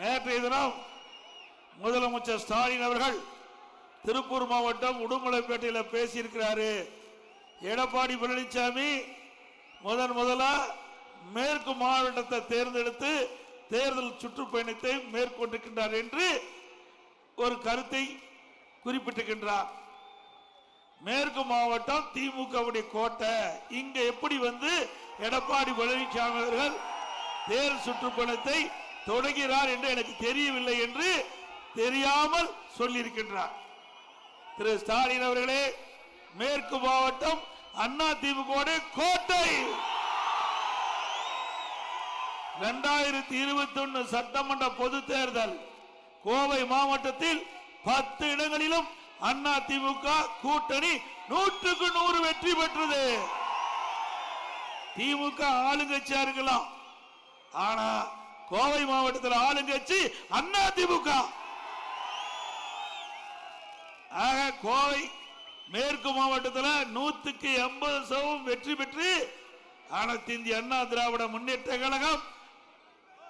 நேற்றைய தினம் முதலமைச்சர் ஸ்டாலின் அவர்கள் திருப்பூர் மாவட்டம் உடுமலைப்பேட்டையில் பேசியிருக்கிறாரு. எடப்பாடி பழனிசாமி முதன் முதலா மேற்கு மாவட்டத்தை தேர்ந்தெடுத்து தேர்தல் சுற்றுப்பயணத்தை மேற்கொண்டிருக்கின்றார் என்று ஒரு கருத்தை குறிப்பிட்டிருக்கின்றார். மேற்கு மாவட்டம் திமுகவுடைய கோட்டை. இங்க எப்படி வந்து எடப்பாடி பழனிசாமி அவர்கள் தேர்தல் சுற்றுப்பயணத்தை தொடங்கிறார் என்று எனக்கு தெரியவில்லை என்று தெரியாமல் சொல்லியிருக்கின்றார். திரு ஸ்டாலின் அவர்களே மேற்கு மாவட்டம் அண்ணா திமுக கோட்டை. இரண்டாயிரத்தி இருபத்தி ஒன்னு சட்டமன்ற பொது தேர்தல் கோவை மாவட்டத்தில் பத்து இடங்களிலும் அண்ணா திமுக கூட்டணி நூற்றுக்கு நூறு வெற்றி பெற்றது. திமுக ஆளுங்கட்சியா இருக்கலாம். ஆனா கோவை மாவட்டத்தில் ஆளுங்கட்சி அண்ணா திமுக ஆக கோவை மேற்கு மாவட்டத்தில் நூத்துக்கு எண்பது சதவீதம் வெற்றி பெற்று அனைத்து இந்திய அண்ணா திராவிட முன்னேற்ற கழகம்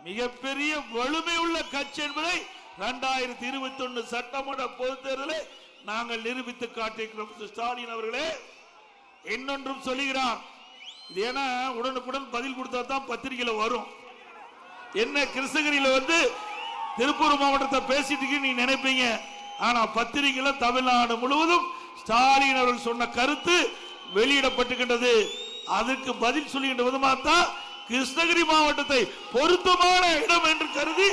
மிகப்பெரிய வலிமை உள்ள கட்சி என்பதை இரண்டாயிரத்தி இருபத்தி ஒன்னு சட்டமன்ற பொதுத் தேர்தலில் நாங்கள் நிரூபித்து காட்டியிருக்கிறோம் ஸ்டாலின் அவர்களே. இன்னொன்றும் சொல்லுகிறார். இது ஏன்னா உடனுக்குடன் பதில் கொடுத்தா தான் பத்திரிகையில் வரும். என்ன கிருஷ்ணகிரியில வந்து திருப்பூர் மாவட்டத்தை பேசிட்டு நீ நினைப்பீங்க. ஆனா பத்திரிகையில தமிழ்நாடு முழுவதும் ஸ்டாலின் அவர்கள் சொன்ன கருத்து வெளியிடப்பட்டுகின்றது அதற்கு பதில் சொல்லுகின்ற விதமாக தான் கிருஷ்ணகிரி மாவட்டத்தை பொருத்தமான இடம் என்று கருதி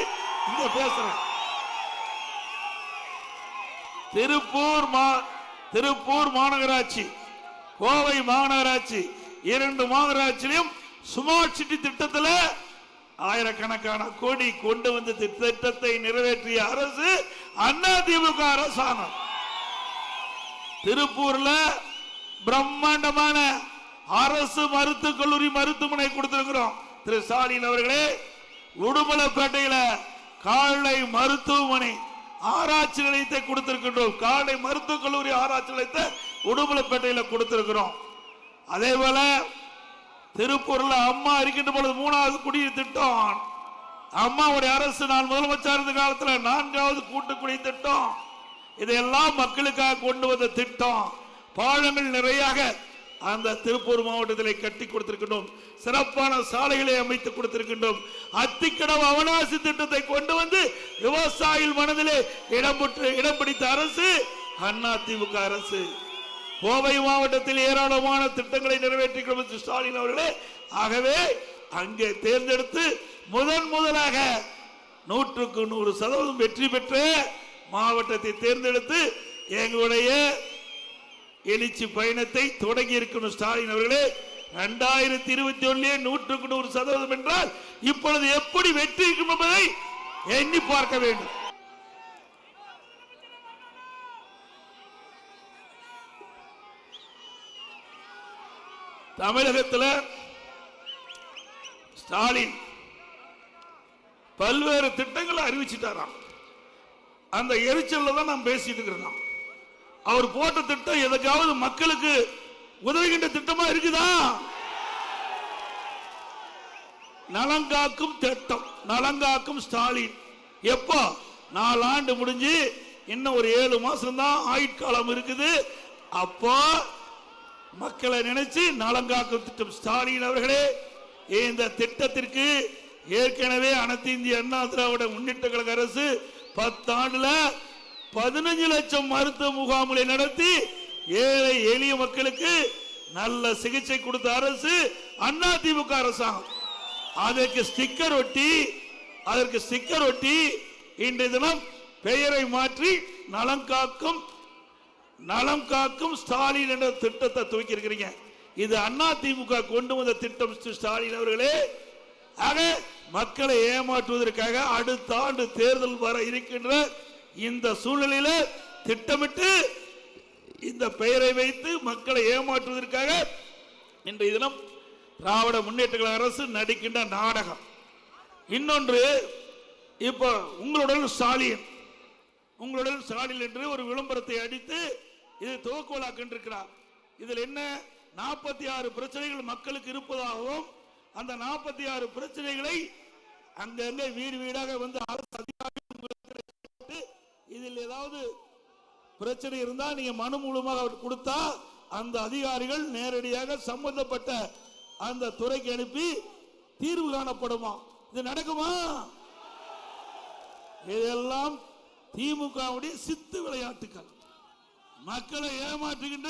இங்க பேசுறேன். திருப்பூர் மா திருப்பூர் மாநகராட்சி கோவை மாநகராட்சி இரண்டு மாநகராட்சியிலும் ஸ்மார்ட் சிட்டி திட்டத்தில் ஆயிரக்கணக்கான கோடி கொண்டு வந்து திட்டத்தை நிறைவேற்றிய அரசு அண்ணா திமுக அரசாங்கம். திருப்பூர்ல பிரம்மாண்டமான அரசு மருத்துவக் கல்லூரி மருத்துவமனை கொடுத்திருக்கிறோம். திரு ஸ்டாலின் அவர்களே உடுமலைப்பேட்டையில காலை மருத்துவமனை ஆராய்ச்சி நிலையத்தை கொடுத்திருக்கின்றோம். காலை மருத்துவக் கல்லூரி ஆராய்ச்சி நிலையத்தை உடுமலைப்பேட்டையில கொடுத்திருக்கிறோம். அதே போல திருப்பூர்ல அம்மா இருக்கின்ற பொழுது மூணாவது குடிநீர் திட்டம் அம்மாவுடைய அரசு நான் முதலமைச்சர் இருந்த காலத்துல நான்காவது கூட்டு குடி திட்டம். இதையெல்லாம் மக்களுக்காக கொண்டு வந்த திட்டம். பாலங்கள் நிறையாக அந்த திருப்பூர் மாவட்டத்தில் கட்டி கொடுத்திருக்கின்றோம். சிறப்பான சாலைகளை அமைத்து கொடுத்திருக்கின்றோம். அத்திக்கடவு அவனாசி திட்டத்தை கொண்டு வந்து விவசாயிகள் மனதிலே இடம் பெற்று இடம் பிடித்த அரசு அண்ணா திமுக அரசு. கோவை மாவட்டத்தில் ஏராளமான திட்டங்களை நிறைவேற்றிக் ஸ்டாலின் அவர்களே ஆகவே அங்கே தேர்ந்தெடுத்து முதன் முதலாக நூற்றுக்கு நூறு சதவீதம் வெற்றி பெற்ற மாவட்டத்தை தேர்ந்தெடுத்து எங்களுடைய எழுச்சி பயணத்தை தொடங்கி இருக்கணும் ஸ்டாலின் அவர்களே. இரண்டாயிரத்தி இருபத்தி ஒன்னுலே நூற்றுக்கு நூறு சதவீதம் என்றால் இப்பொழுது எப்படி வெற்றி இருக்கும் என்பதை எண்ணி பார்க்க வேண்டும். தமிழகத்தில் ஸ்டாலின் பல்வேறு திட்டங்களை அறிவிச்சிட்டாராம். அந்த எரிச்சல்ல தான் நாம் பேசிட்டு இருக்கிறோம் அவர் போட்ட திட்டம் எதுக்காவது மக்களுக்கு உதவுகின்ற திட்டமா இருக்குதா? நலங்காக்கும் திட்டம் நலங்காக்கும் ஸ்டாலின். எப்போ? நாலு ஆண்டு முடிஞ்சு இன்னும் ஒரு ஏழு மாசம் தான் ஆயுட்காலம் இருக்குது. அப்போ மக்களை நினைச்சு நலங்காக்கும் திட்டம் ஸ்டாலின் அவர்களே இந்த திட்டத்திற்கு ஏற்கனவே அனைத்து இந்திய அண்ணா திராவிட முன்னேற்ற கழக அரசு பத்தாண்டுல பதினஞ்சு லட்சம் மருத்துவ முகாம்களை நடத்தி ஏழை எளிய மக்களுக்கு நல்ல சிகிச்சை கொடுத்த அரசு அண்ணா திமுக அரசாங்கம். அதற்கு ஸ்டிக்கர் ஒட்டி அதற்கு ஸ்டிக்கர் ஒட்டி இன்றைய தினம் பெயரை மாற்றி நலம் காக்கும் நலம் காக்கும் ஸ்டாலின் என்ற திட்டத்தை துவக்கி இருக்கிறீங்க இது அண்ணா திமுக கொண்டு வந்த திட்டம் ஸ்டாலின் அவர்களே. ஆக மக்களை ஏமாற்றுவதற்காக அடுத்த ஆண்டு தேர்தல் வர இருக்கின்ற இந்த சூழ்நிலையில திட்டமிட்டு இந்த பெயரை வைத்து மக்களை ஏமாற்றுவதற்காக இன்றைய தினம் திராவிட முன்னேற்ற அரசு நடிக்கின்ற நாடகம். இன்னொன்று இப்போ உங்களுடன் ஸ்டாலின். உங்களுடன் ஸ்டாலின் என்று ஒரு விளம்பரத்தை அடித்து இது துவக்கோலாக்கின்றிருக்கிறார் இதில் என்ன? நாற்பத்தி ஆறு பிரச்சனைகள் மக்களுக்கு இருப்பதாகவும் அந்த நாற்பத்தி ஆறு பிரச்சனைகளை அங்கங்க வீடு வீடாக வந்து அரசு அதிகாரிகள் இதில் ஏதாவது பிரச்சனை இருந்தா நீங்க மனு மூலமாக அவர் கொடுத்தா அந்த அதிகாரிகள் நேரடியாக சம்பந்தப்பட்ட அந்த துறைக்கு அனுப்பி தீர்வு காணப்படுமா? இது நடக்குமா? இதெல்லாம் திமுகவுடைய சித்து விளையாட்டுகள் மக்களை ஏமாற்றுகின்ற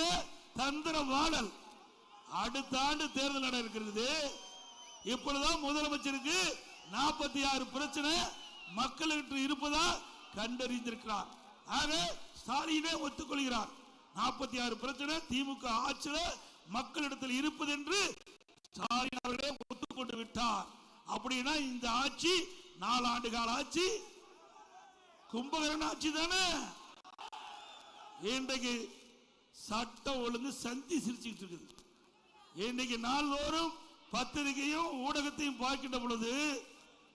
தந்திர வாடல். அடுத்த ஆண்டு தேர்தல் நட இருக்கிறது. இப்பொழுதுதான் முதலமைச்சருக்கு நாற்பத்தி ஆறு பிரச்சனை மக்களுக்கு இருப்பதா கண்டறிந்திருக்கிறார். ஆக ஸ்டாலினே ஒத்துக்கொள்கிறார். நாற்பத்தி ஆறு பிரச்சனை திமுக ஆட்சியில மக்களிடத்தில் இருப்பது என்று ஸ்டாலின் அவர்களே ஒத்துக்கொண்டு விட்டார். அப்படின்னா இந்த ஆட்சி நாலு ஆண்டு கால ஆட்சி கும்பகரன் ஆட்சி தானே இன்றைக்கு சட்டம் ஒழுங்கு சந்தி சிரிச்சுக்கிட்டு இருக்குது. இன்னைக்கு நாள்தோறும் பத்திரிகையும் ஊடகத்தையும் பார்க்கின்ற பொழுது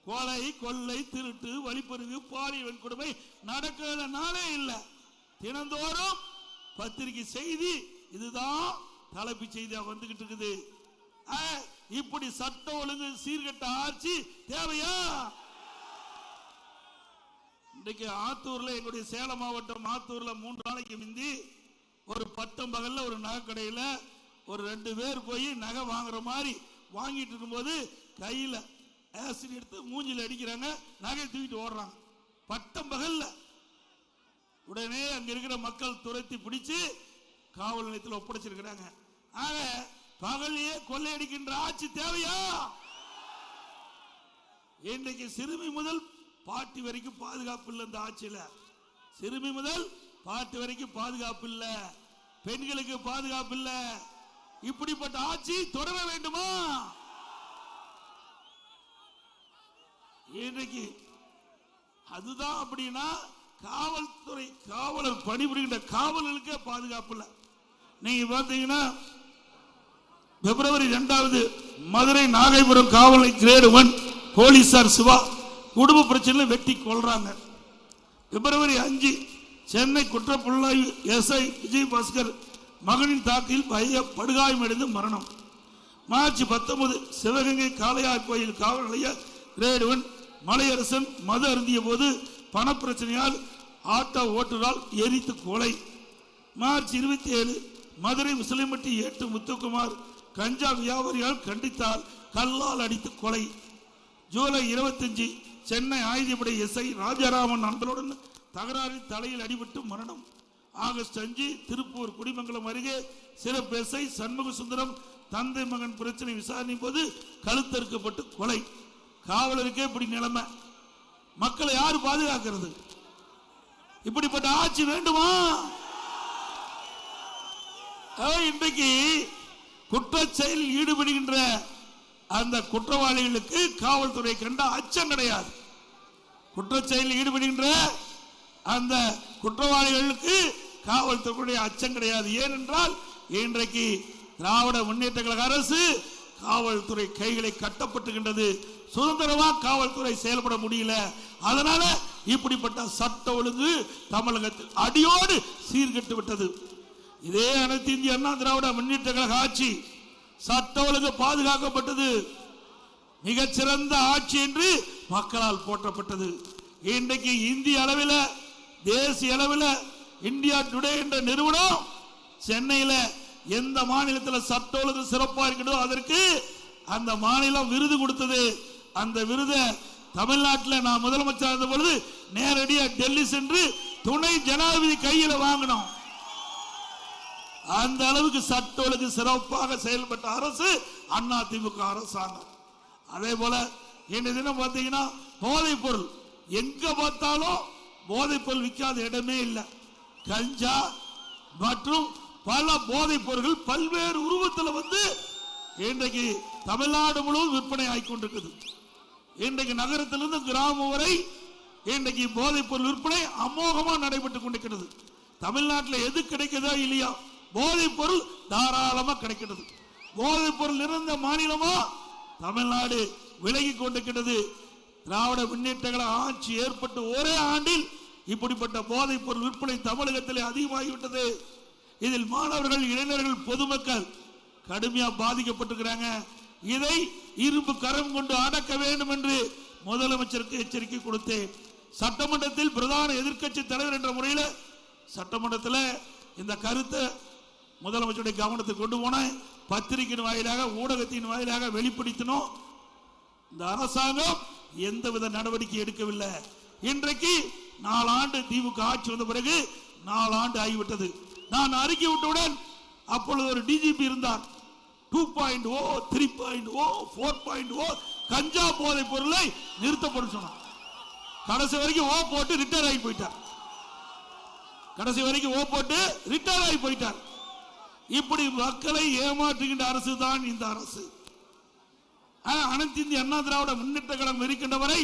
கொலை கொள்ளை திருட்டு வழிப்பறிவு பாலியல் வன்கொடுமை நடக்காத நாளே இல்லை. தினந்தோறும் பத்திரிகை செய்தி இதுதான் தலைப்பு செய்தியா வந்துகிட்டு இருக்குது. ஆ, இப்படி சட்டம் ஒழுங்கு சீர்கட்ட ஆட்சி தேவையா? இன்றைக்கு ஆத்தூர்ல எங்களுடைய சேலம் மாவட்டம் ஆத்தூர்ல மூன்று நாளைக்கு முந்தி ஒரு பட்டம் பகலில் ஒரு நகைக்கடையில் ஒரு ரெண்டு பேர் போய் நகை வாங்குற மாதிரி வாங்கிட்டு இருக்கும்போது கையில ஆசிட் எடுத்து மூஞ்சில் அடிக்கிறாங்க. நகை தூக்கிட்டு ஓடுறாங்க. பட்டம் பகலில் உடனே அங்க இருக்கிற மக்கள் துரத்தி பிடிச்சு காவல் நிலையத்தில் ஒப்படைச்சிருக்கிறாங்க. ஆக பகலையே கொள்ளையடிக்கின்ற ஆட்சி தேவையா? இன்றைக்கு சிறுமி முதல் பாட்டி வரைக்கும் பாதுகாப்பு இல்லை இந்த ஆட்சியில. சிறுமி முதல் பாட்டி வரைக்கும் பாதுகாப்பு இல்லை. பெண்களுக்கு பாதுகாப்பு இல்லை. இப்படிப்பட்ட ஆட்சி தொடர வேண்டுமா? இன்றைக்கு அதுதான் அப்படின்னா காவல்துறை காவலர் பணிபுரிகின்ற காவலர்களுக்கே பாதுகாப்பு இல்லை. நீங்க பார்த்தீங்கன்னா பிப்ரவரி இரண்டாவது மதுரை நாகைபுரம் காவல் கிரேடு ஒன் போலீசார் சிவா குடும்ப பிரச்சனையில வெட்டி கொள்றாங்க பிப்ரவரி அஞ்சு சென்னை குற்றப்புலனாய்வு எஸ்ஐ விஜய் பாஸ்கர் மகனின் தாக்கில் பய படுகாயமடைந்து மரணம். மார்ச் பத்தொன்பது சிவகங்கை காளையார் கோயில் காவல் நிலைய கிரேடு ஒன் மலையரசன் மது அருந்திய போது பணப்பிரச்சனையால் ஆட்டோ ஓட்டுநரால் எரித்து கொலை. மார்ச் இருபத்தி ஏழு மதுரை முஸ்லிம்பட்டி ஏட்டு முத்துக்குமார் கஞ்சா வியாபாரியால் கண்டித்தால் கல்லால் அடித்து கொலை. ஜூலை 25 சென்னை ஆயுதப்படை எஸ்ஐ ராஜாராமன் நண்பருடன் தகராறில் தலையில் அடிபட்டு மரணம். ஆகஸ்ட் அஞ்சு திருப்பூர் குடிமங்கலம் அருகே சிறப்பு எஸ்ஐ சண்முக சுந்தரம் தந்தை மகன் பிரச்சனை விசாரணை போது கழுத்தறுக்கப்பட்டு கொலை. காவலருக்கே இப்படி நிலைமை. மக்களை யாரு பாதுகாக்கிறது? இப்படிப்பட்ட ஆட்சி வேண்டுமா? இன்றைக்கு குற்ற செயலில் ஈடுபடுகின்ற அந்த குற்றவாளிகளுக்கு காவல்துறை கண்ட அச்சம் கிடையாது. குற்றச்செயலில் ஈடுபடுகின்ற அந்த குற்றவாளிகளுக்கு காவல்துறையுடைய அச்சம் கிடையாது. ஏனென்றால் இன்றைக்கு திராவிட முன்னேற்ற கழக அரசு காவல்துறை கைகளை கட்டப்பட்டுகின்றது. சுதந்திரமா காவல்துறை செயல்பட முடியல. அதனால இப்படிப்பட்ட சட்ட ஒழுங்கு தமிழகத்தில் அடியோடு சீர்கெட்டு விட்டது. இதே அனைத்து இந்திய அண்ணா திராவிட முன்னேற்ற கழக ஆட்சி சட்ட ஒழுங்கு பாதுகாக்கப்பட்டது. மிகச்சிறந்த ஆட்சி என்று மக்களால் போற்றப்பட்டது. இன்றைக்கு இந்திய அளவில் தேசிய அளவில் இந்தியா டுடே என்ற நிறுவனம் சென்னையில் எந்த மாநிலத்தில் சட்ட ஒழுங்கு சிறப்பாக இருக்கிறதோ அதற்கு அந்த மாநிலம் விருது கொடுத்தது. அந்த விருதை தமிழ்நாட்டில் நான் முதலமைச்சர் இருந்த பொழுது நேரடியாக டெல்லி சென்று துணை ஜனாதிபதி கையில் வாங்கினோம். அந்த அளவுக்கு சட்ட ஒழுங்கு சிறப்பாக செயல்பட்ட அரசு அண்ணா திமுக அரசாங்கம். அதே போல இன்றைய தினம் பார்த்தீங்கன்னா போதைப் பொருள் எங்க பார்த்தாலும் போதைப் பொருள் விற்காத இடமே இல்லை. கஞ்சா மற்றும் பல போதைப் பொருட்கள் பல்வேறு உருவத்தில் வந்து இன்றைக்கு தமிழ்நாடு முழுவதும் விற்பனை ஆகிக் கொண்டிருக்குது இன்றைக்கு நகரத்திலிருந்து கிராமம் வரை இன்றைக்கு போதைப் பொருள் விற்பனை அமோகமாக நடைபெற்று கொண்டிருக்கிறது. தமிழ்நாட்டில் எது கிடைக்குதோ இல்லையா? போதைப் பொருள் தாராளமா கிடைக்கிறது போதைப் பொருள் மாநிலமா தமிழ்நாடு விலகி கொண்டிருக்கிறது திராவிட முன்னேற்றங்கள ஆட்சி ஏற்பட்டு ஒரே ஆண்டில் இப்படிப்பட்ட போதைப் பொருள் விற்பனை தமிழகத்திலே அதிகமாகிவிட்டது. இதில் மாணவர்கள் இளைஞர்கள் பொதுமக்கள் கடுமையா பாதிக்கப்பட்டிருக்கிறாங்க. இதை இரும்பு கரம் கொண்டு அடக்க வேண்டும் என்று முதலமைச்சருக்கு எச்சரிக்கை கொடுத்தேன். சட்டமன்றத்தில் பிரதான எதிர்க்கட்சி தலைவர் என்ற முறையில் சட்டமன்றத்தில் இந்த கருத்தை முதலமைச்சருடைய கவனத்துக்கு கொண்டு போனேன். பத்திரிகையின் வாயிலாக ஊடகத்தின் வாயிலாக வெளிப்படுத்தினோம். இந்த அரசாங்கம் எந்தவித நடவடிக்கை எடுக்கவில்லை. இன்றைக்கு நாலாண்டு திமுக ஆட்சி வந்த பிறகு நாலாண்டு ஆகிவிட்டது. நான் அறிக்கை விட்டவுடன் அப்பொழுது ஒரு டிஜிபி இருந்தார். Two point O three point O four point O கஞ்சா போதை பொருளை நிறுத்தப்படும் சொன்னார். கடைசி வரைக்கும் ஓ போட்டு ரிட்டையர் ஆகி போயிட்டார். கடைசி வரைக்கும் ஓ போட்டு ரிட்டையர் ஆகி போயிட்டார். இப்படி மக்களை ஏமாற்றுகின்ற அரசு தான் இந்த அரசு. அனைத்து இந்திய அண்ணா திராவிட முன்னேற்ற கழகம் இருக்கின்ற வரை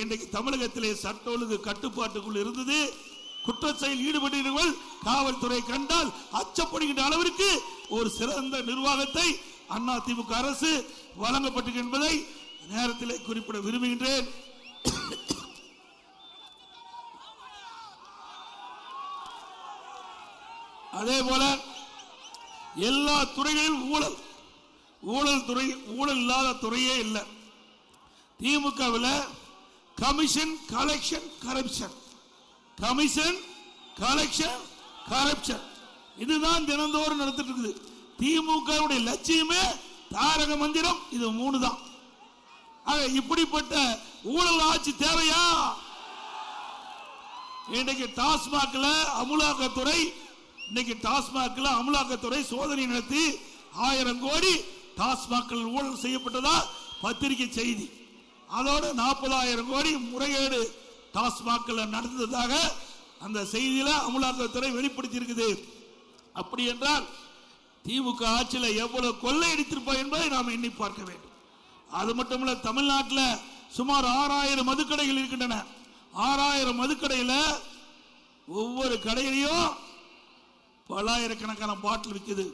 இன்றைக்கு தமிழகத்திலே சட்ட ஒழுங்கு கட்டுப்பாட்டுக்குள் இருந்தது. குற்ற செயல் ஈடுபட்டவர்கள் காவல்துறை கண்டால் அச்சப்படுகின்ற அளவிற்கு ஒரு சிறந்த நிர்வாகத்தை அண்ணா திமுக அரசு வழங்கப்பட்டது என்பதை நேரத்திலே குறிப்பிட விரும்புகின்றேன். அதே போல எல்லா துறைகளிலும் ஊழல். ஊழல் துறை ஊழல் இல்லாத துறையே இல்லை. திமுகவில் commission collection corruption commission collection corruption இதுதான் தினந்தோறும் நடத்திட்டு இருக்குது. திமுகவுடைய லட்சியமே தாரக மந்திரம் இது மூணு தான் இப்படிப்பட்ட ஊழல் ஆட்சி தேவையா? இன்றைக்கு டாஸ்மாக்ல அமுலாக்கத்துறை இன்னைக்கு டாஸ்மாக்ல அமலாக்கத்துறை சோதனை நடத்தி ஆயிரம் கோடி டாஸ்மாக்கள் ஊழல் செய்யப்பட்டதா? பத்திரிகை செய்தி. அதோட நாற்பதாயிரம் கோடி முறைகேடு டாஸ்மாக்ல நடந்ததாக அந்த செய்தியில அமுலாக்கத்துறை வெளிப்படுத்தி இருக்குது அப்படி என்றால் திமுக ஆட்சியில் எவ்வளவு கொள்ளையடித்திருப்பா என்பதை நாம் எண்ணி பார்க்க வேண்டும். அது மட்டுமல்ல தமிழ்நாட்டில் சுமார் ஆறாயிரம் மதுக்கடைகள் இருக்கின்றன. ஆறாயிரம் மதுக்கடையில் ஒவ்வொரு கடையிலையும் பல்லாயிரக்கணக்கான பாட்டில் விற்குது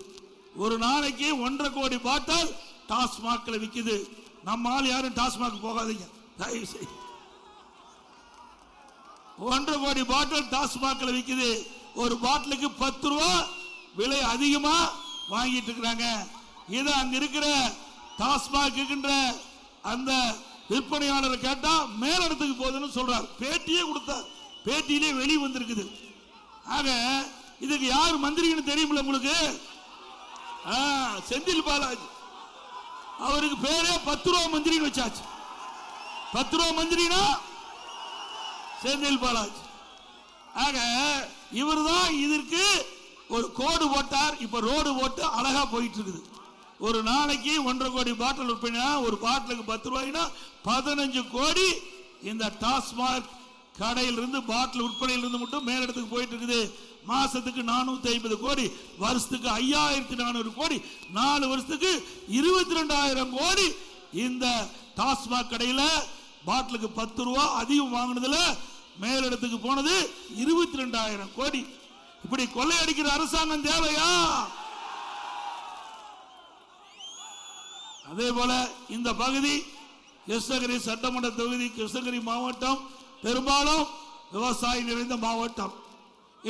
ஒரு நாளைக்கு ஒன்றரை கோடி பாட்டில் டாஸ்மாக்ல விற்குது நம்ம ஆள் யாரும் டாஸ்மாக் போகாதீங்க. தயவு செய்து ஒன்றரை கோடி பாட்டில் டாஸ்மாக்ல விற்குது ஒரு பாட்டிலுக்கு பத்து ரூபா விலை அதிகமா வாங்கிட்டு இருக்கிறாங்க. இது அங்க இருக்கிற டாஸ்மாக் இருக்கின்ற அந்த விற்பனையாளரை கேட்டா மேலிடத்துக்கு போகுதுன்னு சொல்றார். பேட்டியே கொடுத்தார். பேட்டியிலே வெளி வந்திருக்குது. ஆக இதுக்கு யார் மந்திரின்னு தெரியுமில்ல உங்களுக்கு? செந்தில் பாலாஜி. அவருக்கு பேரே பத்து ரூபா மந்திரின்னு வச்சாச்சு. பத்து ரூபா மந்திரினா செந்தில் பாலாஜி. ஆக இவர் தான் இதற்கு ஒரு கோடு போட்டார். இப்ப ரோடு போட்டு அழகா போயிட்டு இருக்குது ஒரு நாளைக்கு ஒன்றரை கோடி பாட்டில் விற்பனை ஒரு பாட்டிலுக்கு பத்து ரூபாய்னா பதினஞ்சு கோடி இந்த டாஸ்மாக் கடையில் இருந்து பாட்டில் விற்பனையில் இருந்து மட்டும் மேலிடத்துக்கு போயிட்டு இருக்குது மாசத்துக்கு நானூத்தி ஐம்பது கோடி வருஷத்துக்கு ஐயாயிரத்தி நானூறு கோடி நாலு வருஷத்துக்கு இருபத்தி ரெண்டாயிரம் கோடி. இந்த டாஸ்மாக் கடையில பாட்டிலுக்கு பத்து ரூபா அதிகம் வாங்கினதுல மேலிடத்துக்கு போனது இருபத்தி ரெண்டாயிரம் கோடி. இப்படி கொள்ளையடிக்கிற அரசாங்கம் தேவையா? அதே போல இந்த பகுதி கிருஷ்ணகிரி சட்டமன்ற தொகுதி கிருஷ்ணகிரி மாவட்டம் பெரும்பாலும் விவசாயி நிறைந்த மாவட்டம்.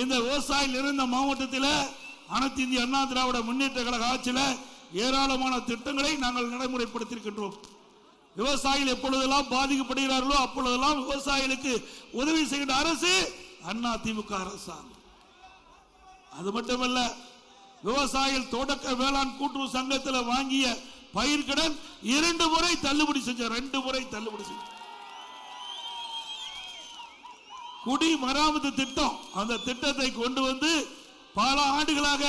இந்த விவசாயி நிறைந்த மாவட்டத்தில் அனைத்து இந்திய அண்ணா திராவிட முன்னேற்ற கழக ஆட்சியில் ஏராளமான திட்டங்களை நாங்கள் நடைமுறைப்படுத்தியிருக்கின்றோம். விவசாயிகள் எப்பொழுதெல்லாம் பாதிக்கப்படுகிறார்களோ அப்பொழுதெல்லாம் விவசாயிகளுக்கு உதவி செய்கின்ற அரசு அண்ணா திமுக அரசாங்கம். அது மட்டுமல்ல விவசாயிகள் தொடக்க வேளாண் கூட்டுறவு சங்கத்தில் வாங்கிய பயிர்கடன் இரண்டு முறை தள்ளுபடி செஞ்ச ரெண்டு முறை தள்ளுபடி செஞ்ச. குடி மராமத்து திட்டம். அந்த திட்டத்தை கொண்டு வந்து பல ஆண்டுகளாக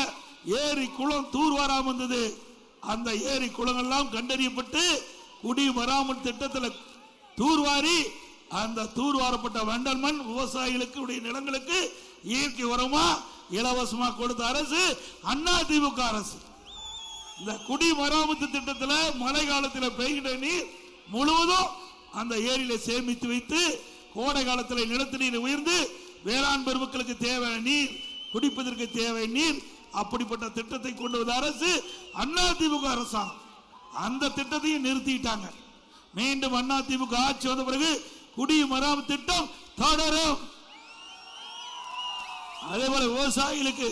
ஏரி குளம் தூர்வாராமல் இருந்தது. அந்த ஏரி குளங்கள்லாம் கண்டறியப்பட்டு குடி மராமத்து திட்டத்தில் தூர்வாரி அந்த தூர்வாரப்பட்ட வண்டல் மண் விவசாயிகளுக்கு உடைய நிலங்களுக்கு இயற்கை உரமா இலவசமா கொடுத்த அரசு அண்ணா திமுக அரசு. இந்த குடி மராமத்து திட்டத்தில் மழை காலத்தில் பெய்கின்ற நீர் முழுவதும் அந்த ஏரியில சேமித்து வைத்து கோடை காலத்தில் நிலத்து நீர் உயர்ந்து வேளாண் பெருமக்களுக்கு தேவையான நீர் குடிப்பதற்கு தேவை நீர் அப்படிப்பட்ட திட்டத்தை கொண்டு வந்த அரசு அண்ணா திமுக அரசாங்கம் அந்த திட்டத்தையும் நிறுத்திட்டாங்க. மீண்டும் அண்ணா திமுக ஆட்சி வந்த பிறகு குடி திட்டம் தொடரும். அதே போல விவசாயிகளுக்கு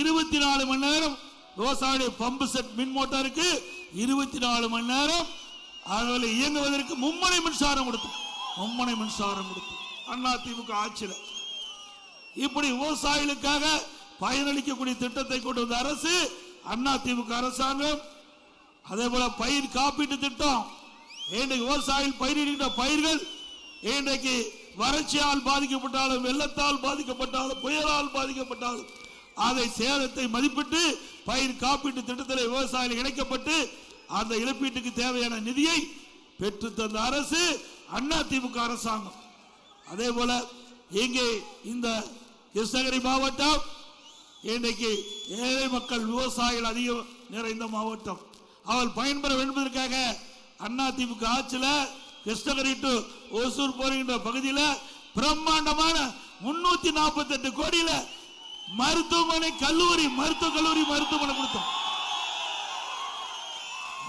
இருபத்தி நாலு மணி நேரம் விவசாயிய பம்பு செட் மின் மோட்டாருக்கு இருபத்தி நாலு மணி நேரம் அதுல இயங்குவதற்கு மும்மனை மின்சாரம் கொடுத்தோம் மும்மனை மின்சாரம் கொடுத்து. அண்ணா திமுக ஆட்சியில். இப்படி விவசாயிகளுக்காக பயனளிக்கக்கூடிய திட்டத்தை கொண்டு வந்த அரசு அண்ணா திமுக அரசாங்கம் அதே போல பயிர் காப்பீட்டு திட்டம் இன்றைக்கு விவசாயிகள் பயிரிடுகின்ற பயிர்கள் இன்றைக்கு வறட்சியால் பாதிக்கப்பட்டாலும் வெள்ளத்தால் பாதிக்கப்பட்டாலும் புயலால் பாதிக்கப்பட்டாலும் அதை சேதத்தை மதிப்பிட்டு பயிர் காப்பீட்டு திட்டத்தில் விவசாயிகள் இணைக்கப்பட்டு அந்த இழப்பீட்டுக்கு தேவையான நிதியை பெற்று தந்த அரசு அண்ணா திமுக அரசாங்கம். அதே போல இங்கே இந்த கிருஷ்ணகிரி மாவட்டம் இன்றைக்கு ஏழை மக்கள் விவசாயிகள் அதிகம் நிறைந்த மாவட்டம். அவள் பயன்பெற வேண்டும் என்பதற்காக அண்ணா திமுக ஆட்சியில் கிருஷ்ணகிரி டு ஓசூர் போகின்ற பகுதியில் பிரம்மாண்டமான முன்னூத்தி நாற்பத்தி எட்டு கோடியில மருத்துவமனை கல்லூரி மருத்துவ கல்லூரி மருத்துவமனை கொடுத்தோம்.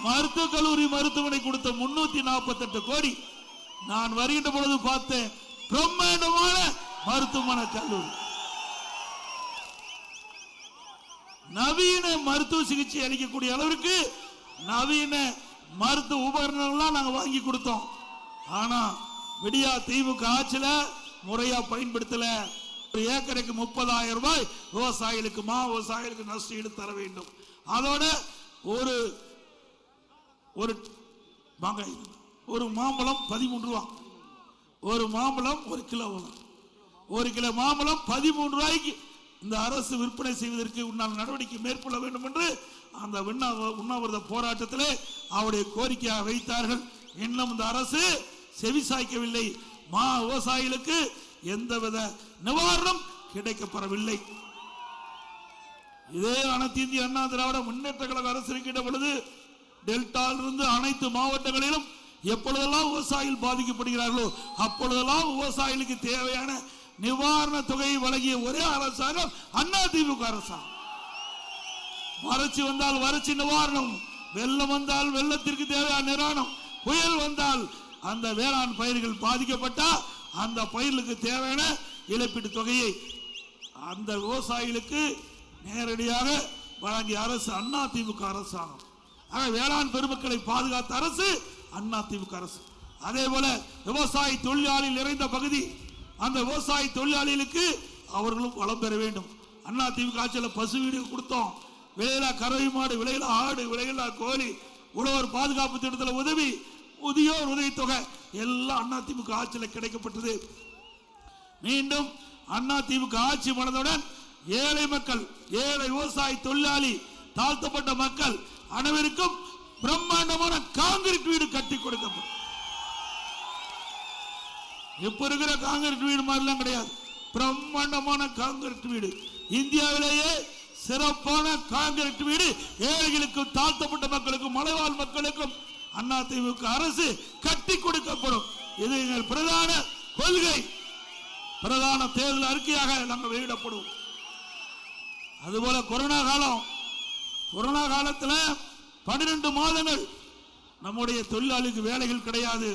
மருத்துவ கல்லூரி மருத்துவமனை கொடுத்த முன்னூத்தி நாற்பத்தி எட்டு கோடி நான் வருகின்ற பொழுது பார்த்தேன் பிரம்மாண்டமான மருத்துவமனை கல்லூரி. நவீன மருத்துவ சிகிச்சை அளிக்கக்கூடிய அளவிற்கு நவீன மருத்துவ உபகரணங்கள்லாம் நாங்க வாங்கி கொடுத்தோம். ஆனா விடியா திமுக ஆட்சியில முறையா பயன்படுத்தல. ஒரு ஏக்கருக்கு முப்பதாயிரம் ரூபாய் விவசாயிகளுக்கு மா விவசாயிகளுக்கு நஷ்டஈடு தர வேண்டும். அதோட ஒரு ஒரு மாங்காய் ஒரு மாம்பழம் பதிமூன்று ரூபா. ஒரு மாம்பழம் ஒரு கிலோ வரும் ஒரு கிலோ மாம்பழம் பதிமூன்று ரூபாய்க்கு இந்த அரசு விற்பனை செய்வதற்கு உன்னால் நடவடிக்கை மேற்கொள்ள வேண்டும் என்று அந்த உண்ணாவிரத போராட்டத்திலே அவருடைய கோரிக்கையாக வைத்தார்கள். இன்னும் இந்த அரசு செவிசாய்க்கவில்லை. மா விவசாயிகளுக்கு எந்தவித நிவாரணம் கிடைக்கப்பெறவில்லை. இதே அனைத்து இந்திய அண்ணா திராவிட முன்னேற்ற கழக அரசு இருக்கின்ற பொழுது டெல்டாவிலிருந்து அனைத்து மாவட்டங்களிலும் எப்பொழுதெல்லாம் விவசாயிகள் பாதிக்கப்படுகிறார்களோ அப்பொழுதெல்லாம் விவசாயிகளுக்கு தேவையான நிவாரண தொகையை வழங்கிய ஒரே அரசாங்கம் அண்ணா திமுக அரசாங்கம். வறட்சி வந்தால் வறட்சி நிவாரணம் வெள்ளம் வந்தால் வெள்ளத்திற்கு தேவையான நிவாரணம் புயல் வந்தால் அந்த வேளாண் பயிர்கள் பாதிக்கப்பட்டா அந்த பயிர்களுக்கு தேவையான இழப்பீட்டு தொகையை அந்த விவசாயிகளுக்கு நேரடியாக வழங்கிய அரசு அண்ணா திமுக அரசாங்கம். ஆக வேளாண் பெருமக்களை பாதுகாத்த அரசு அண்ணா திமுக அரசு. அதே போல விவசாய தொழிலாளி நிறைந்த பகுதி அந்த விவசாய தொழிலாளிகளுக்கு அவர்களும் வளம் பெற வேண்டும். அண்ணா திமுக ஆட்சியில் பசு வீடு கொடுத்தோம். விலையிலா கறவை மாடு விலையிலா ஆடு விலையிலா கோழி உழவர் பாதுகாப்பு திட்டத்தில் உதவி முதியோர் உதவித்தொகை எல்லாம் அண்ணா திமுக ஆட்சியில் கிடைக்கப்பட்டது. மீண்டும் அண்ணா திமுக ஆட்சி மனதுடன் ஏழை மக்கள் ஏழை விவசாய தொழிலாளி தாழ்த்தப்பட்ட மக்கள் அனைவருக்கும் பிரம்மாண்டமான காங்கிரீட் வீடு கட்டி கொடுக்கப்படும். இப்ப இருக்கிற காங்கிரீட் வீடு மாதிரிலாம் கிடையாது. பிரம்மாண்டமான காங்கிரீட் வீடு. இந்தியாவிலேயே சிறப்பான காங்கிரீட் வீடு ஏழைகளுக்கும் தாழ்த்தப்பட்ட மக்களுக்கும் மலைவாழ் மக்களுக்கும் அண்ணா திமுக அரசு கட்டி கொடுக்கப்படும். இது எங்கள் பிரதான கொள்கை. பிரதான தேர்தல் அறிக்கையாக நாங்கள் வெளியிடப்படுவோம் அதுபோல கொரோனா காலம். கொரோனா காலத்துல பன்னிரண்டு மாதங்கள் நம்முடைய தொழிலாளிக்கு வேலைகள் கிடையாது.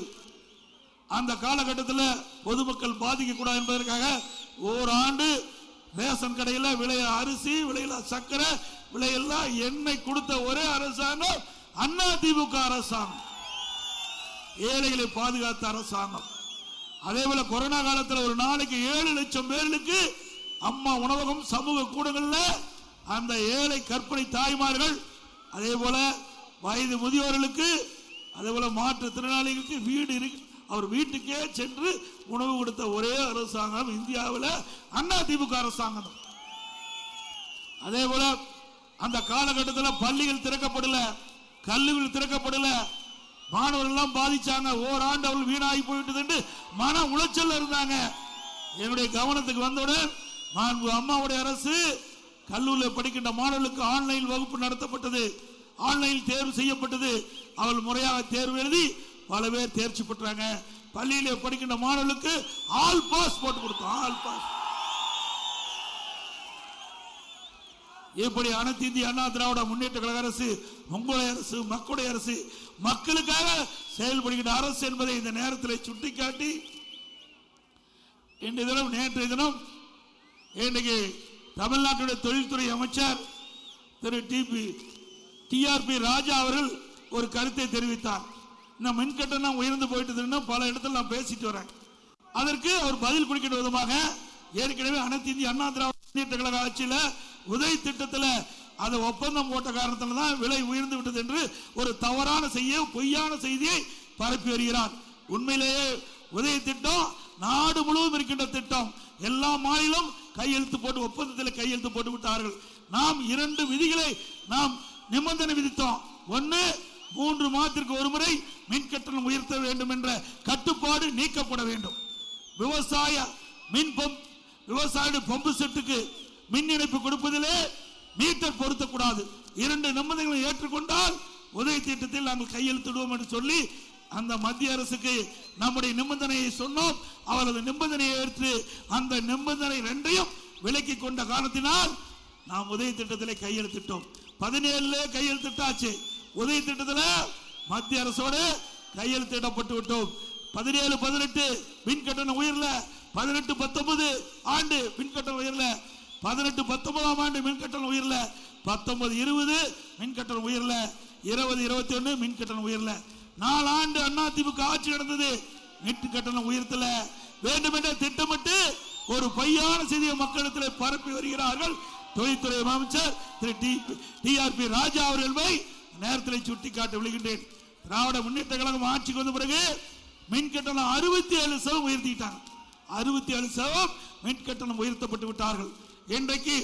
அந்த காலகட்டத்தில் பொதுமக்கள் பாதிக்கக்கூடாது என்பதற்காக ஓராண்டு ரேஷன் கடையில் விளையில அரிசி விளையில சக்கரை விலையெல்லாம் எண்ணெய் கொடுத்த ஒரே அரசாங்கம் அண்ணா திமுக அரசாங்கம். ஏழைகளை பாதுகாத்த அரசாங்கம். அதே போல கொரோனா காலத்தில் ஒரு நாளைக்கு ஏழு லட்சம் பேர்களுக்கு அம்மா உணவகம் சமூக கூடங்களில் அந்த ஏழை கற்பனை தாய்மார்கள் அதே போல வயது முதியோர்களுக்கு அதே போல மாற்றுத்திறனாளிகளுக்கு வீடு இருக்கு. அவர் வீட்டுக்கே சென்று உணவு கொடுத்த ஒரே அரசாங்கம் இந்தியாவில் அண்ணா திமுக அரசாங்கம். அதே போல அந்த காலகட்டத்தில் பள்ளிகள் திறக்கப்படல கல்லூரிகள் திறக்கப்படல. மாணவர்கள்லாம் பாதிச்சாங்க. ஓராண்டு அவர்கள் வீணாகி போயிட்டு மன உளைச்சல் இருந்தாங்க. என்னுடைய கவனத்துக்கு வந்தவுடன் மாண்பு அம்மாவுடைய அரசு கல்லூரியில் படிக்கின்ற மாணவர்களுக்கு ஆன்லைன் வகுப்பு நடத்தப்பட்டது. ஆன்லைன் தேர்வு செய்யப்பட்டது. அவள் முறையாக தேர்வு எழுதி பல பேர் தேர்ச்சி பெற்றாங்க. பள்ளியில் படிக்கின்ற மாணவர்களுக்கு ஆல் பாஸ் போட்டு கொடுத்தோம். All pass. இப்படி அனைத்து இந்திய அண்ணா திராவிட முன்னேற்ற கழக அரசு உங்களுடைய அரசு மக்களுடைய அரசு மக்களுக்காக செயல்படுகின்ற அரசு என்பதை இந்த நேரத்தில் சுட்டிக்காட்டி இன்றைய தினம் நேற்றைய தினம் இன்றைக்கு தமிழ்நாட்டுடைய தொழில்துறை அமைச்சர் திரு டிபி டிஆர்பி ராஜா அவர்கள் ஒரு கருத்தை தெரிவித்தார். இந்த மின்கட்டணம் உயர்ந்து போயிட்டதுன்னு பல இடத்துல நான் பேசிட்டு வரேன். அதற்கு அவர் பதில் கொடுக்கிற விதமாக ஏற்கனவே அனைத்து இந்திய அண்ணா திராவிட முன்னேற்ற கழக ஆட்சியில் உதவி திட்டத்தில் அதை ஒப்பந்தம் போட்ட காரணத்தில் தான் விலை உயர்ந்து விட்டது என்று ஒரு தவறான செய்தியை பொய்யான செய்தியை பரப்பி வருகிறார். உண்மையிலேயே உதவி திட்டம் நாடு முழுவதும் இருக்கின்ற திட்டம். எல்லா மாநிலம் கையெழுத்து போட்டு ஒப்பந்தத்தில் கையெழுத்து போட்டு விட்டார்கள். நாம் இரண்டு விதிகளை நாம் நிபந்தனை விதித்தோம். ஒன்னு மூன்று மாதத்திற்கு ஒரு முறை மின் கட்டணம் உயர்த்த வேண்டும் என்ற கட்டுப்பாடு நீக்கப்பட வேண்டும். விவசாய மின் பம்ப் விவசாய பம்பு செட்டுக்கு மின் இணைப்பு கொடுப்பதிலே மீட்டர் பொருத்தக்கூடாது. இரண்டு நிபந்தனைகளை ஏற்றுக்கொண்டால் உதவி திட்டத்தில் நாங்கள் கையெழுத்திடுவோம் என்று சொல்லி அந்த மத்திய அரசுக்கு நம்முடைய நிபந்தனையை சொன்னோம். அவரது நிபந்தனையை ஏற்று அந்த நிபந்தனை ரெண்டையும் விலக்கி கொண்ட காரணத்தினால் நாம் உதவி திட்டத்திலே கையெழுத்திட்டோம். பதினேழுல கையெழுத்திட்டாச்சு. உதவி திட்டத்தில் மத்திய அரசோடு கையெழுத்திடப்பட்டு விட்டோம். பதினேழு பதினெட்டு மின் கட்டணம் உயர்ல பதினெட்டு பத்தொன்பது ஆண்டு மின் கட்டணம் உயர்ல பதினெட்டு பத்தொன்பதாம் ஆண்டு மின் கட்டணம் உயர்ல பத்தொன்பது இருபது மின் கட்டணம் உயர்ல இருபது இருபத்தி ஒன்று மின் கட்டணம் உயர்ல. நாலு ஆண்டு அண்ணா திமுக ஆட்சி நடந்தது. நெட்டு கட்டணம் உயர்த்தல வேண்டுமென்ற திட்டமிட்டு ஒரு பொய்யான செய்தியை மக்களிடத்தில் பரப்பி வருகிறார்கள். தொழில்துறை அமைச்சர் திரு டி டிஆர்பி ராஜா அவர்கள் நேரத்தில் சுட்டிக்காட்ட விழுகின்றேன் திராவிட முன்னேற்ற கழகம் ஆட்சிக்கு வந்த பிறகு மின் கட்டணம் அறுபத்தி ஏழு சதவீதம் உயர்த்திட்டாங்க. அறுபத்தி ஏழு சதவீதம் மின் கட்டணம் உயர்த்தப்பட்டு விட்டார்கள். இன்றைக்கு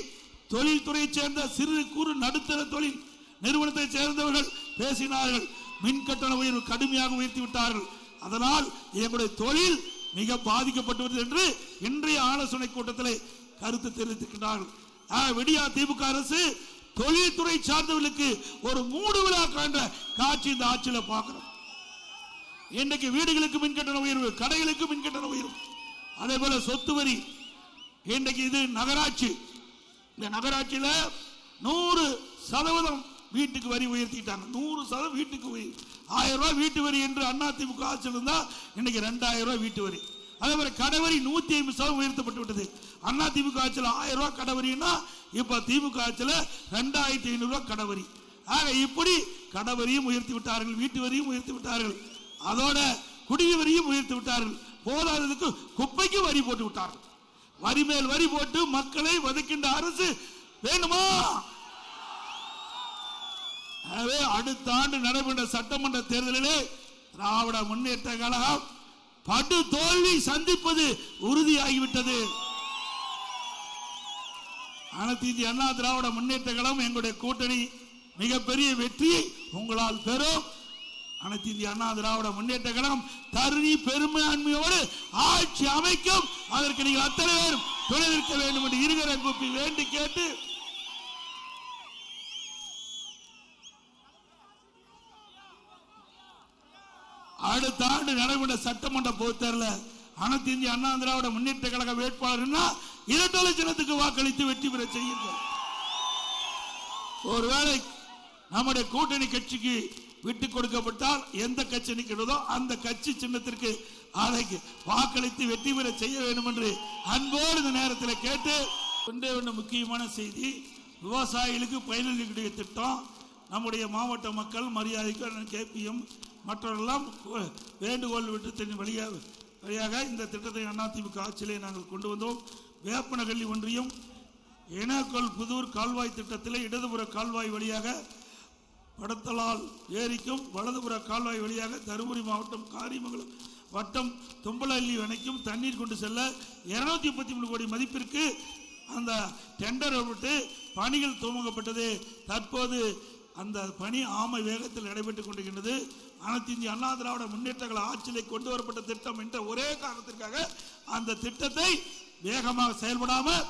தொழில்துறையை சேர்ந்த சிறு குறு நடுத்தர தொழில் நிறுவனத்தை சேர்ந்தவர்கள் பேசினார்கள். மின் கட்டண உயர்வு கடுமையாக உயர்த்தி விட்டார்கள். அதனால் எங்களுடைய தொழில் மிக பாதிக்கப்பட்டுள்ளது என்று இன்றைய ஆலோசனை கூட்டத்தில் கருத்து தெரிவித்திருக்கிறார்கள் ஆக, விடியா திமுக அரசு தொழில்துறை சார்ந்தவர்களுக்கு ஒரு மூடு விழா காண்ற காட்சி இந்த ஆட்சியில பார்க்கிறோம். இன்றைக்கு வீடுகளுக்கு மின் கட்டண உயர்வு கடைகளுக்கு மின் கட்டண உயர்வு. அதே போல சொத்து வரி. இன்றைக்கு இது நகராட்சி. இந்த நகராட்சியில நூறு சதவீதம் வீட்டுக்கு வரி உயர்த்திட்டாங்க. நூறு சதவீதம் வீட்டுக்கு உயர். ஆயிரம் ரூபாய் வீட்டு வரி என்று அண்ணா திமுக ஆட்சியில் இருந்தால் இன்னைக்கு ரெண்டாயிரம் ரூபாய் வீட்டு வரி. அதே மாதிரி கடவரி நூத்தி ஐம்பது சதவீதம் உயர்த்தப்பட்டு விட்டது. அண்ணா திமுக ஆட்சியில் ஆயிரம் ரூபாய் கடவரின்னா இப்ப திமுக ஆட்சியில் ரெண்டாயிரத்தி ஐநூறுரூவா கடவரி ஆக இப்படி கடவரியும் உயர்த்தி விட்டார்கள் வீட்டு வரியும் உயர்த்தி விட்டார்கள். அதோட குடிய வரியும் உயர்த்தி விட்டார்கள். போதாததுக்கு குப்பைக்கு வரி போட்டு விட்டார்கள். வரி மேல் வரி போட்டு மக்களை வதைக்கின்ற அரசு வேணுமா ஆகவே அடுத்த ஆண்டு நடைபெற்ற சட்டமன்ற தேர்தலிலே திராவிட முன்னேற்ற கழகம் படு தோல்வி சந்திப்பது உறுதியாகிவிட்டது. அனைத்து இந்திய அண்ணா திராவிட முன்னேற்ற கழகம் எங்களுடைய கூட்டணி மிகப்பெரிய வெற்றியை உங்களால் பெறும். அனைத்து இந்திய அண்ணா திராவிட முன்னேற்ற கழகம் தருணி பெருமையாண்மையோடு ஆட்சி அமைக்கும். அதற்கு நீங்கள் அத்தனை பேரும் துணை நிற்க வேண்டும் என்று இருகரை கூப்பி வேண்டி கேட்டு அடுத்த ஆண்டு நடைபெற்ற சட்டமன்ற பொதுத்தேர்தலில் அனைத்து இந்திய அண்ணா திராவிட முன்னேற்ற கழக வேட்பாளர்னா இரட்டலை சின்னத்துக்கு வாக்களித்து வெற்றி பெற செய்யுங்கள். ஒருவேளை நம்முடைய கூட்டணி கட்சிக்கு விட்டு கொடுக்கப்பட்டால் எந்த கட்சி நிற்கிறதோ அந்த கட்சி சின்னத்திற்கு அதைக்கு வாக்களித்து வெற்றி பெற செய்ய வேண்டும் என்று அன்போடு இந்த நேரத்தில் கேட்டு ஒன்றே ஒன்று முக்கியமான செய்தி விவசாயிகளுக்கு பயனளிக்கக்கூடிய திட்டம் நம்முடைய மாவட்ட மக்கள் மரியாதைக்கு கேபிஎம் மற்றவரெல்லாம் வேண்டுகோள் விட்டு வழியாக வழியாக இந்த திட்டத்தை அதிமுக ஆட்சியிலே நாங்கள் கொண்டு வந்தோம். வேப்பனகள்ளி ஒன்றியம் இனக்கொள் புதூர் கால்வாய் திட்டத்தில் இடதுபுற கால்வாய் வழியாக படத்தலால் ஏரிக்கும் வலதுபுற கால்வாய் வழியாக தருமபுரி மாவட்டம் காரிமங்கலம் வட்டம் தும்பலள்ளி வனைக்கும் தண்ணீர் கொண்டு செல்ல இருநூத்தி முப்பத்தி மூணு கோடி மதிப்பிற்கு அந்த டெண்டர் விட்டு பணிகள் துவங்கப்பட்டது. தற்போது அந்த பணி ஆமை வேகத்தில் நடைபெற்றுக் கொண்டிருக்கின்றது. அனைத்து இந்திய அண்ணா திராவிட முன்னேற்றங்கள் ஆட்சியிலே கொண்டு வரப்பட்ட திட்டம் என்ற ஒரே காரணத்திற்காக அந்த திட்டத்தை வேகமாக செயல்படாமல்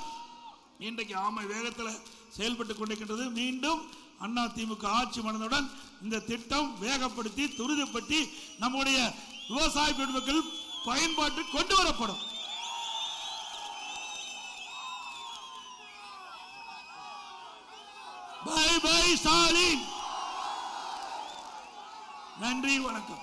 இன்றைக்கு ஆமை வேகத்தில் செயல்பட்டு கொண்டிருக்கின்றது. மீண்டும் அண்ணா திமுக ஆட்சி மனதுடன் இந்த திட்டம் வேகப்படுத்தி துரிதப்படுத்தி நம்முடைய விவசாய பெருமக்கள் பயன்பாட்டு கொண்டு வரப்படும். ஸ்டாலின் நன்றி வணக்கம்.